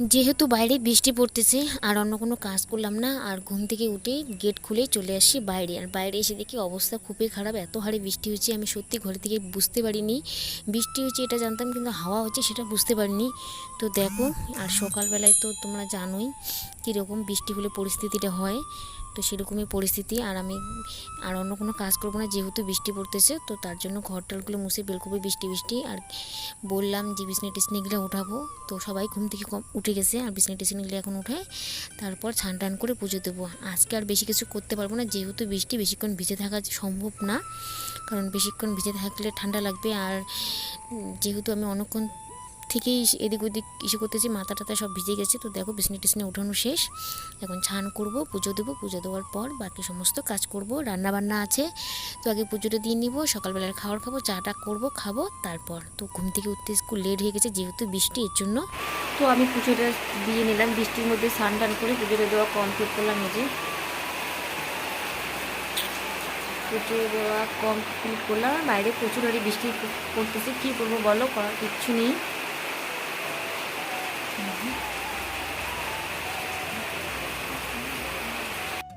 যেহেতু বাইরে বৃষ্টি পড়তেছে, আর অন্য কোনো কাজ করলাম না, আর ঘুম থেকে উঠে গেট খুলে চলে আসি বাইরে। আর বাইরে এসে দেখি অবস্থা খুবই খারাপ, এত হারে বৃষ্টি হচ্ছে আমি সত্যি ঘরে থেকে বুঝতে পারিনি। বৃষ্টি হচ্ছে এটা জানতাম, কিন্তু হাওয়া হচ্ছে সেটা বুঝতে পারিনি। তো দেখো, আর সকালবেলায় তো তোমরা জানোই কীরকম বৃষ্টি হলে পরিস্থিতিটা হয়। তো সেরকমই পরিস্থিতি। আর আমি, আর অন্য কোনো কাজ করব না, যেহেতু বৃষ্টি পড়তেছে, তো তার জন্য ঘর টলগুলো মুছে বেলকপি বৃষ্টি বৃষ্টি। আর বললাম যে বিছনি টিসনিগুলো উঠাবো। তো সবাই ঘুম থেকে কম, উঠে গেছে, আর বিছনি টিসনিগুলো এখন উঠায়, তারপর ছান টান করে পুজো দেবো। আজকে আর বেশি কিছু করতে পারব না, যেহেতু বৃষ্টি বেশিক্ষণ ভিজে থাকা সম্ভব না। কারণ বেশিক্ষণ ভিজে থাকলে ঠান্ডা লাগবে, আর যেহেতু আমি অনেকক্ষণ থেকেই এদিক ওদিক ইসে করতেছি, মাথা টাথা সব ভিজে গেছে। তো দেখো, বিছনি টিসনি উঠানো শেষ। এখন ছান করব, পুজো দেবো। পুজো দেওয়ার পর বাকি সমস্ত কাজ করব। রান্না বান্না আছে, তো আগে পুজোটা দিয়ে নিব। সকালবেলার খাবার খাব, চাটা করব, খাব, তারপর তো ঘুম থেকে উঠতে স্কুল লেট হয়ে গেছে, যেহেতু বৃষ্টি, এর জন্য। তো আমি পুজোটা দিয়ে নিলাম, বৃষ্টির মধ্যে স্নান টান করে পুজোটা দেওয়া কমপ্লিট করলাম এই যে। পুজো দেওয়া কমপ্লিট করলাম, বাইরে প্রচুর হারে বৃষ্টি পড়তেছে, কী করব বলো, করার কিচ্ছু নেই।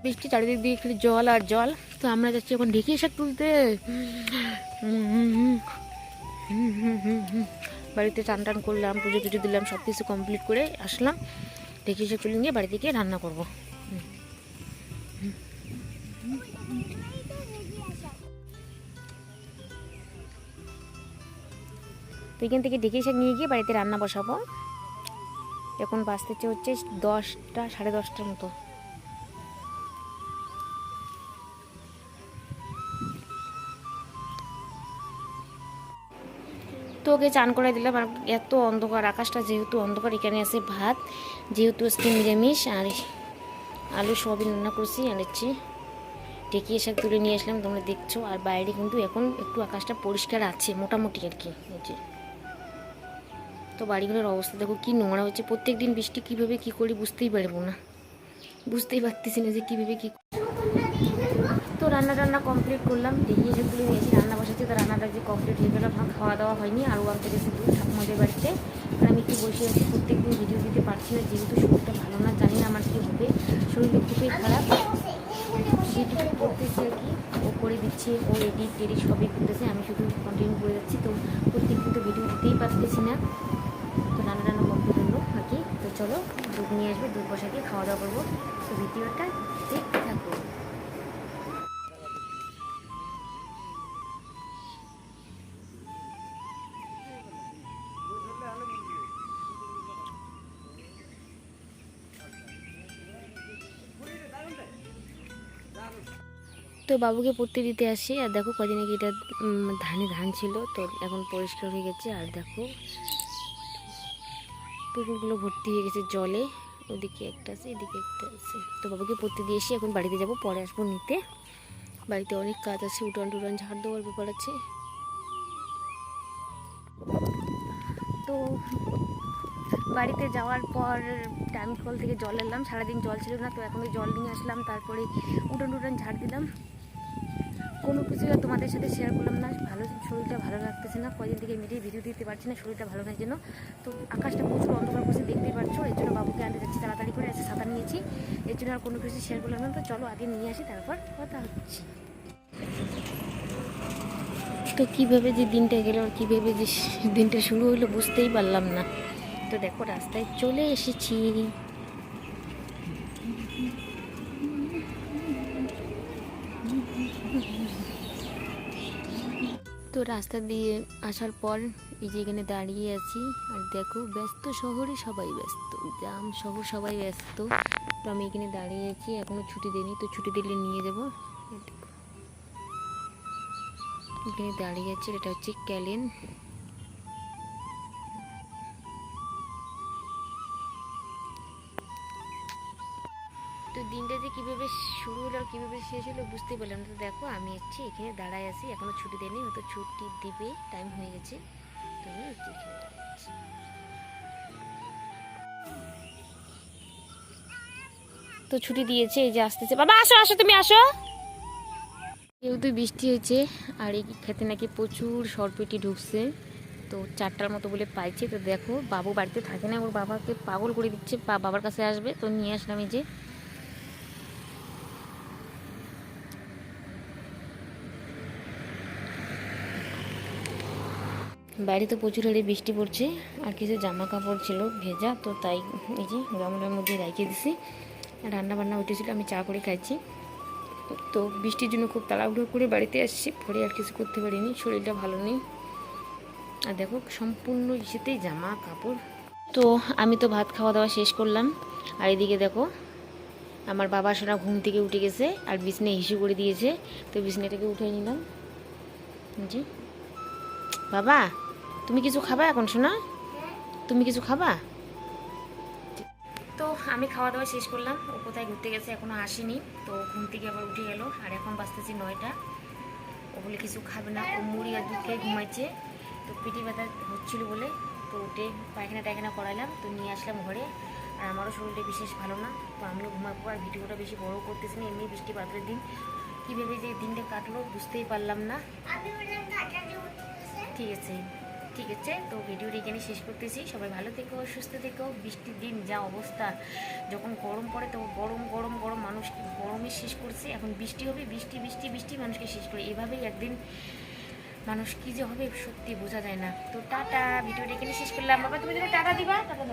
বৃষ্টি চারিদিক দিয়ে খালি জল আর জল তো আমরা যাচ্ছি এখন ঢেকে শাক তুলতে। বাড়িতে চান টান করলাম, পুজো টুজো দিলাম সব কিছু কমপ্লিট করে আসলাম ঢেকে শাক তুলে নিয়ে বাড়িতে গিয়ে রান্না করব। তো এখান থেকে ঢেকে শাক নিয়ে গিয়ে বাড়িতে রান্না বসাবো এখন বাঁচতেছে হচ্ছে দশটা, সাড়ে দশটার মতো। তো ওকে চান করে দিলাম, আর এত অন্ধকার, আকাশটা যেহেতু অন্ধকার, এখানে আছে ভাত, যেহেতু আজকে নিরামিষ, আর আলু সবই রান্না করছি, আর হচ্ছে টেকিয়ে শাক তুলে নিয়ে আসলাম, তোমরা দেখছ, আর বাইরে কিন্তু এখন একটু আকাশটা পরিষ্কার আছে, মোটামুটি আর কি তো বাড়িগুলোর অবস্থা দেখো কি নোংরা হচ্ছে। প্রত্যেক দিন বৃষ্টি কীভাবে কী করি বুঝতেই পারব না। বুঝতেই পারতেছি না যে কীভাবে কী তো রান্না টান্না কমপ্লিট করলাম। দেখিয়ে তুলে নিয়েছি, রান্না বসাচ্ছি। তো রান্নাটা যে কমপ্লিট হয়ে গেল আমার খাওয়া দাওয়া হয়নি। আরও আনতে গেছি দূর ঠাকুমাদের বাড়িতে। আর আমি একটু বসে আছি প্রত্যেক দিন ভিডিও দিতে পারছি না, যেহেতু শরীরটা ভালো না, জানি না আমার কী হবে। শরীরটা খুবই খারাপ। করতেছি আর কি। ও করে দিচ্ছে, ও এডিট টেডিট সবই করতেছে। আমি শুধু কন্টিনিউ করে যাচ্ছি। তো প্রত্যেক দিন তো ভিডিও দিতেই পারতেছি না। চলো, দুধ নিয়ে আসবে, দুধ বসা খাওয়া দাওয়া করব। তো ভিডিওটা দেখতে থাকব তো বাবুকে পড়তে দিতে আসি, আর দেখো কদিন আগে এটা ধানে ধান ছিল, তো এখন পরিষ্কার হয়ে গেছে, আর দেখো পুকুরগুলো ভর্তি হয়ে গেছে জলে। ওদিকে একটা আছে, এদিকে একটা আছে। তো বাবুকে পড়তে দিয়ে এসে এখন বাড়িতে যাব, পরে আসব নিতে। বাড়িতে অনেক কাজ আছে, উঠান টুটান ঝাড় দেওয়ার ব্যাপার আছে। তো বাড়িতে যাওয়ার পর টাইম কল থেকে জল এলাম, সারাদিন জল ছিল না, তো এখন জল নিয়ে আসলাম, তারপরে উঠান টুটান ঝাড় দিলাম। কোনো কিছু আর তোমাদের সাথে শেয়ার করলাম না। ভালো শরীরটা ভালো লাগতেছে না। কদিন থেকে মিডিয়ে ভিডিও দিতে পারছি না, শরীরটা ভালো নাই জন্য তো আকাশটা প্রচুর অন্ধকার করছে, দেখতেই পাচ্ছ। এর জন্য বাবুকে আনতে যাচ্ছি, তাড়াতাড়ি করে এসে সাঁতার নিয়েছি। এর জন্য আর কোনো কিছু শেয়ার করলাম না। তো চলো আগে নিয়ে আসি, তারপর কথা হচ্ছে। তো কীভাবে যে দিনটা গেল আর কীভাবে যে দিনটা শুরু হলো বুঝতেই পারলাম না। তো দেখো, রাস্তায় চলে এসেছি। তো রাস্তা দিয়ে আসার পর এই যে এখানে দাঁড়িয়ে আছি, আর দেখো ব্যস্ত শহরে সবাই ব্যস্ত, গ্রাম শহর সবাই ব্যস্ত। তো আমি এখানে দাঁড়িয়ে আছি এখনও ছুটি দিইনি, তো ছুটি দিলে নিয়ে যাব। এখানে দাঁড়িয়ে আছে এটা হচ্ছে ক্যালেন। দিনটা যে কীভাবে শুরু হলো আর কীভাবে শেষ হলো বুঝতেই পারলাম তো দেখো, আমি হচ্ছে এখানে দাঁড়ায় আছি এখনও ছুটি দেয়নি, হয়তো ছুটি দিবে টাইম হয়ে গেছে। তো তো ছুটি দিয়েছে, এই যে আসতেছে। বাবা, আসো আসো, তুমি আসো। যেহেতু বৃষ্টি হয়েছে, আর এই খেতে নাকি প্রচুর সরপেটি ঢুকছে, তো চারটার মতো বলে পাইছে। তো দেখো, বাবু বাড়িতে থাকে না, ওর বাবাকে পাগল করে দিচ্ছে বাবার কাছে আসবে। তো নিয়ে আসলাম এই যে বাইরে তো প্রচুর হারে বৃষ্টি পড়ছে, আর কিছু জামা কাপড় ছিল ভেজা, তো তাই এই যে গামলার মধ্যে রেখে দিছি। রান্না বান্না উঠেছিল আমি চা করে খাইছি। তো বৃষ্টির জন্য খুব তাড়াহুড়ো করে বাড়িতে আসছি, পরে আর কিছু করতে পারিনি, শরীরটা ভালো নেই। আর দেখো, সম্পূর্ণ ইসেতেই জামা কাপড় তো আমি তো ভাত খাওয়া দাওয়া শেষ করলাম, আর এদিকে দেখো, আমার বাবা সোনা ঘুম থেকে উঠে গেছে, আর বিছনে হিসু করে দিয়েছে, তো বিছনাটাকে উঠে নিলাম। জি। বাবা তুমি কিছু খাবা এখন শোনা তুমি কিছু খাবা? তো আমি খাওয়া দাওয়া শেষ করলাম। ও কোথায় ঘুরতে গেছে এখনও আসেনি। তো ঘুম থেকে আবার উঠে গেল। আর এখন বাজতেছি নয়টা। ও বলে কিছু খাবে না। ও মুড়ি আর দুধ খেয়ে তো পিঠি ব্যথা হচ্ছিল বলে তো উঠে পায়খানা টায়খানা করাইলাম তো নিয়ে আসলাম ঘরে। আর আমারও শরীরটা বিশেষ ভালো না। তো আমিও ঘুমাবো আর ভিডিওটা বেশি বড় করতেছি না। এমনি বৃষ্টি বাদলের দিন। কীভাবে যে দিনটা কাটলো বুঝতেই পারলাম না। ঠিক আছে। ঠিক আছে? তো ভিডিওটি এখানে শেষ করতেছি। সবাই ভালো থেকো, সুস্থ থেকো। বৃষ্টির দিন যা অবস্থা। যখন গরম পড়ে তো গরম গরম গরম মানুষ গরমে শেষ করছে। এখন বৃষ্টি হবে, বৃষ্টি বৃষ্টি বৃষ্টি মানুষকে শেষ করে। এভাবেই একদিন মানুষ কি যে হবে সত্যি বোঝা যায় না। তো টাটা, ভিডিওটা এখানে শেষ করলাম। বাবা, তুমি যদি টাটা দিবা টাটা